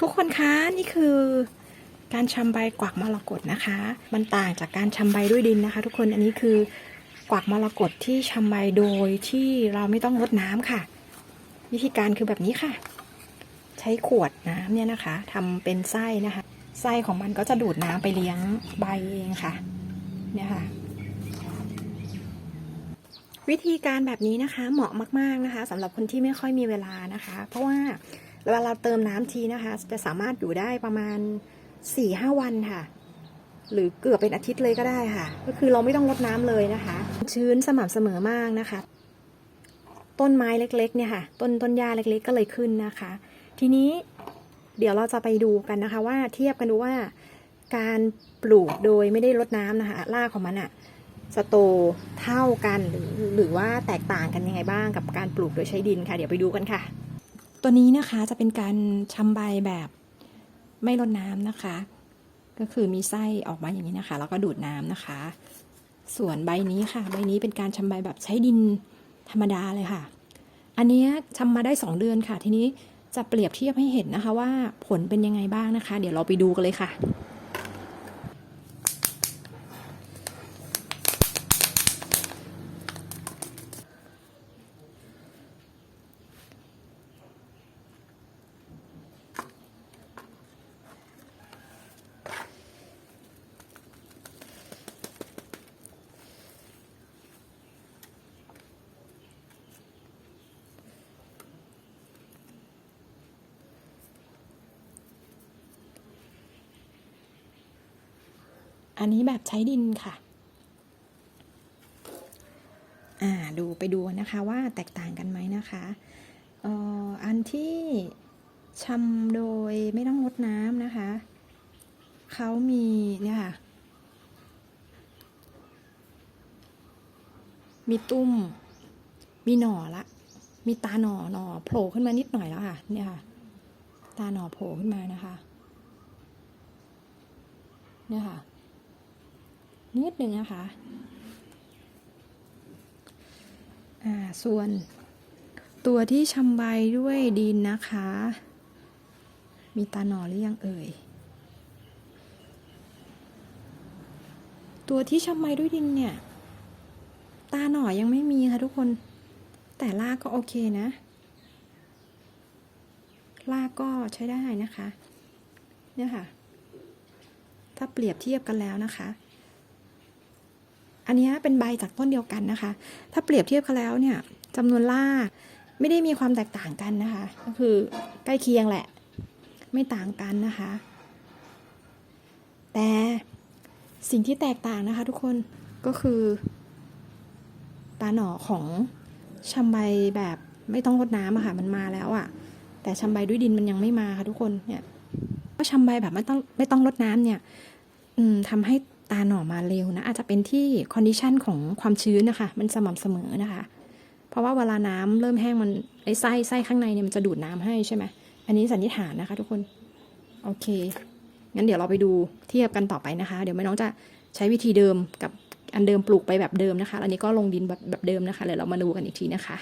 ทุกคนคะนี่คือการชำใบกวักมรกตนะคะ มันต่างจากการชำใบด้วยดินนะคะ ทุกคนอันนี้คือกวักมรกตที่ชำใบโดยที่เราไม่ต้องรดน้ำค่ะ วิธีการคือแบบนี้ค่ะ ใช้ขวดน้ำเนี่ยนะคะทำเป็นไส้นะคะ ไส้ของมันก็จะดูดน้ำไปเลี้ยงใบเองค่ะ เนี่ยค่ะ วิธีการแบบนี้นะคะ เหมาะมากๆนะคะสำหรับคนที่ไม่ค่อยมีเวลานะคะ เพราะว่า เวลาเราเติมน้ำทีนะคะ จะสามารถอยู่ได้ประมาณ4-5วันค่ะ หรือเกือบเป็นอาทิตย์เลยก็ได้ค่ะ ก็คือเราไม่ต้องรดน้ำเลยนะคะ ชื้นสม่ำเสมอมากนะคะ ต้นไม้เล็ก ๆ เนี่ยค่ะ ต้นต้นหญ้าเล็ก ๆ ก็เลยขึ้นนะคะ ทีนี้เดี๋ยวเราจะไปดูกันนะคะ ว่าเทียบกันดูว่าการปลูกโดยไม่ได้รดน้ำนะคะรากของมันอะจะโตเท่ากันหรือหรือว่าแตกต่างกันยังไงบ้างกับการปลูกโดยใช้ดินค่ะ เดี๋ยวไปดูกันค่ะ ตัวนี้นะคะจะเป็นการชำใบแบบไม่รดน้ำนะคะ ก็คือมีไส้ออกมาอย่างนี้นะคะ แล้วก็ดูดน้ำนะคะ ส่วนใบนี้ค่ะ ใบนี้เป็นการชำใบแบบใช้ดินธรรมดาเลยค่ะ อันนี้ชำมาได้ 2 เดือนค่ะ ทีนี้จะเปรียบเทียบให้เห็นนะคะว่าผลเป็นยังไงบ้างนะคะ เดี๋ยวเราไปดูกันเลยค่ะ อันนี้แบบใช้ดินค่ะ อ่าดูไปดูนะคะว่าแตกต่างกันไหมนะคะเอ่ออันที่ชำโดยไม่ต้องรดน้ำนะคะ เขามีเนี่ยค่ะ มีตุ้ม มีหน่อละ มีตาหน่อหน่อโผล่ขึ้นมานิดหน่อยแล้วค่ะ เนี่ยค่ะ ตาหน่อโผล่ขึ้นมานะคะ เนี่ยค่ะ นิดหนึ่งนะคะอ่าส่วนตัวที่ชำใบด้วยดินนะคะ มีตาหนอหรือยังเอ่ย ตัวที่ชำใบด้วยดินเนี่ย ตาหน่อยังไม่มีค่ะทุกคน แต่รากก็โอเคนะรากก็ใช้ได้นะคะ เนี่ยค่ะ ถ้าเปรียบเทียบกันแล้วนะคะ อันนี้เป็นใบจากต้นเดียวกันนะคะ ถ้าเปรียบเทียบกันแล้วเนี่ยจำนวนราไม่ได้มีความแตกต่างกันนะคะ ก็คือใกล้เคียงแหละ ไม่ต่างกันนะคะ แต่สิ่งที่แตกต่างนะคะ ทุกคนก็คือตาหน่อของชำใบแบบไม่ต้องรดน้ำอะค่ะ มันมาแล้วอะแต่ชำใบด้วยดินมันยังไม่มาค่ะทุกคนเนี่ยก็ชำใบแบบไม่ต้องไม่ต้องรดน้ำเนี่ย อืมทำให้ ตาหน่อมาเร็วนะอาจจะเป็นที่คอนดิชันของความชื้นนะคะ มันสม่ำเสมอนะคะ เพราะว่าเวลาน้ำเริ่มแห้งมันไอ้ไส้ไส้ข้างในเนี่ยมันจะดูดน้ำให้ใช่ไหมอันนี้สันนิษฐานนะคะ ทุกคนโอเคงั้นเดี๋ยวเราไปดูเทียบกันต่อไปนะคะ เดี๋ยวแม่น้องจะใช้วิธีเดิมกับอันเดิมปลูกไปแบบเดิมนะคะ อันนี้ก็ลงดินแบบแบบเดิมนะคะเดี๋ยวเรามาดูกันอีกทีนะคะ